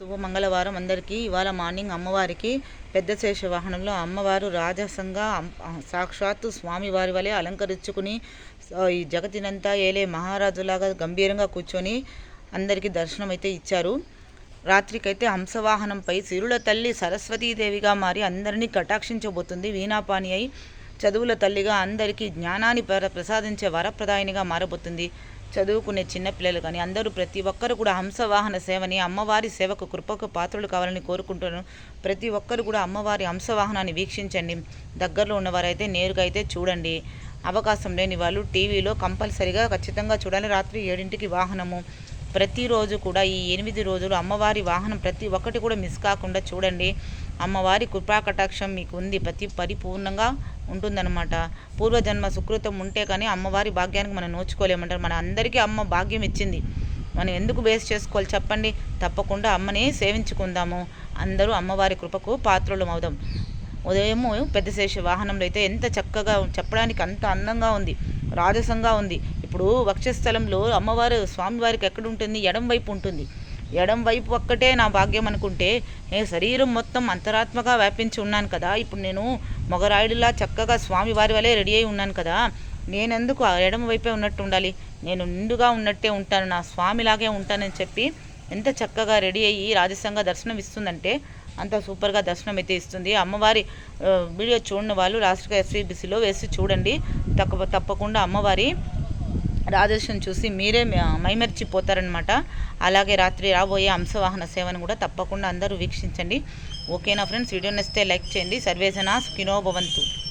శుభ మంగళవారం అందరికీ. ఇవాళ మార్నింగ్ అమ్మవారికి పెద్ద శేష వాహనంలో అమ్మవారు రాజసంగా అమ్- సాక్షాత్తు స్వామివారి వలె అలంకరించుకుని ఈ జగతినంతా ఏలే మహారాజులాగా గంభీరంగా కూర్చొని అందరికీ దర్శనం అయితే ఇచ్చారు. రాత్రికైతే హంసవాహనంపై సిరుల తల్లి సరస్వతీదేవిగా మారి అందరినీ కటాక్షించబోతుంది. వీణాపాని అయి చదువుల తల్లిగా అందరికీ జ్ఞానాన్ని ప్ర- ప్రసాదించే వరప్రదాయినిగా మారబోతుంది. చదువుకునే చిన్నపిల్లలు కానీ అందరూ ప్రతి ఒక్కరు కూడా హంసవాహన సేవని అమ్మవారి సేవకు కృపకు పాత్రలు కావాలని కోరుకుంటున్నాను ప్రతి ఒక్కరు కూడా అమ్మవారి హంసవాహనాన్ని వీక్షించండి. దగ్గరలో ఉన్నవారైతే నేరుగా అయితే చూడండి. అవకాశం లేని వాళ్ళు టీవీలో కంపల్సరిగా ఖచ్చితంగా చూడాలి. రాత్రి ఏడింటికి వాహనము. ప్రతిరోజు కూడా ఈ ఎనిమిది రోజులు అమ్మవారి వాహనం ప్రతి ఒక్కటి కూడా మిస్ కాకుండా చూడండి. అమ్మవారి కృపా కటాక్షం మీకు ఉంది. ప్రతి పరిపూర్ణంగా ఉంటుందన్నమాట. పూర్వజన్మ సుకృతం ఉంటే కానీ అమ్మవారి భాగ్యానికి మనం నోచుకోలేమంటారు. మన అందరికీ అమ్మ భాగ్యం ఇచ్చింది. మనం ఎందుకు బేస్ చేసుకోవాలి చెప్పండి? తప్పకుండా అమ్మని సేవించుకుందాము. అందరూ అమ్మవారి కృపకు పాత్రలు అవుదాం ఉదయము పెద్దశేష వాహనంలో అయితే ఎంత చక్కగా చెప్పడానికి అంత అందంగా ఉంది. రాజసంగా ఉంది. ఇప్పుడు వక్షస్థలంలో అమ్మవారు స్వామివారికి ఎక్కడ ఉంటుంది ఎడం వైపు ఉంటుంది. ఎడం వైపు ఒక్కటే నా భాగ్యం అనుకుంటే ఏ శరీరం మొత్తం అంతరాత్మగా వ్యాపించి ఉన్నాను కదా. ఇప్పుడు నేను మొగరాయుడిలా చక్కగా స్వామివారి వలె రెడీ అయి ఉన్నాను కదా. నేనెందుకు ఆ ఎడమ వైపే ఉన్నట్టు ఉండాలి? నేను నిండుగా ఉన్నట్టే ఉంటాను నా స్వామిలాగే ఉంటానని చెప్పి ఎంత చక్కగా రెడీ అయ్యి రాజసంగా దర్శనం ఇస్తుందంటే అంత సూపర్గా దర్శనం అయితే ఇస్తుంది. అమ్మవారి వీడియో చూడని వాళ్ళు రాష్ట్ర ఎస్వీబీసీలో వేసి చూడండి. తప్ప తప్పకుండా అమ్మవారి రాజేశం చూసి మీరే మ- మైమర్చిపోతారనమాట అలాగే రాత్రి రాబోయే అంశవాహన సేవను కూడా తప్పకుండా అందరూ వీక్షించండి. ఓకేనా ఫ్రెండ్స్? వీడియో నచ్చితే లైక్ చేయండి. సర్వేజన సుఖినో భవంతు.